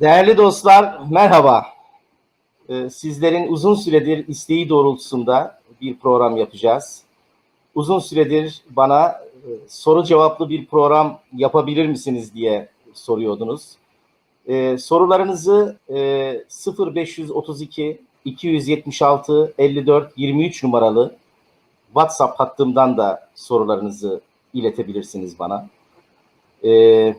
Değerli dostlar, merhaba. Ee, Sizlerin uzun süredir isteği doğrultusunda bir program yapacağız. Uzun süredir bana e, soru cevaplı bir program yapabilir misiniz diye soruyordunuz. Ee, Sorularınızı e, 0532 276 54 23 numaralı WhatsApp hattımdan da sorularınızı iletebilirsiniz bana. Ee,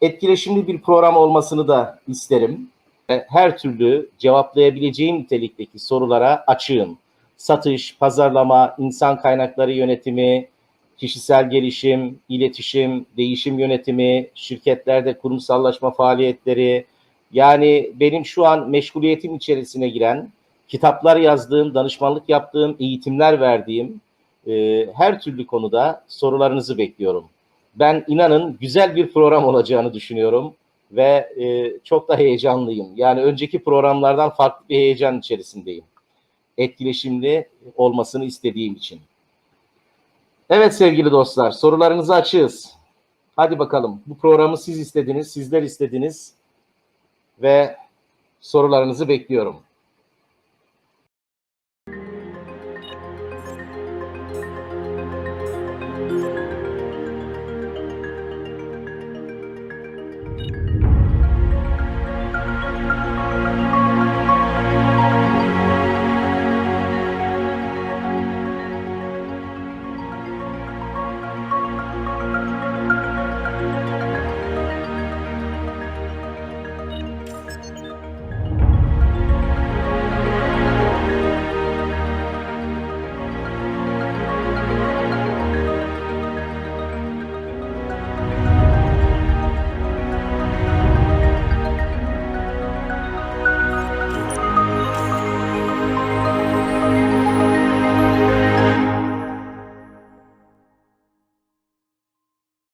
etkileşimli bir program olmasını da isterim. Her türlü cevaplayabileceğim nitelikteki sorulara açığım. Satış, pazarlama, insan kaynakları yönetimi, kişisel gelişim, iletişim, değişim yönetimi, şirketlerde kurumsallaşma faaliyetleri, yani benim şu an meşguliyetim içerisine giren, kitaplar yazdığım, danışmanlık yaptığım, eğitimler verdiğim e, her türlü konuda sorularınızı bekliyorum ben inanın güzel bir program olacağını düşünüyorum ve e, çok da heyecanlıyım. Yani önceki programlardan farklı bir heyecan içerisindeyim. Etkileşimli olmasını istediğim için. Evet sevgili dostlar, sorularınızı açığız. Hadi bakalım. Bu programı siz istediniz, sizler istediniz ve sorularınızı bekliyorum.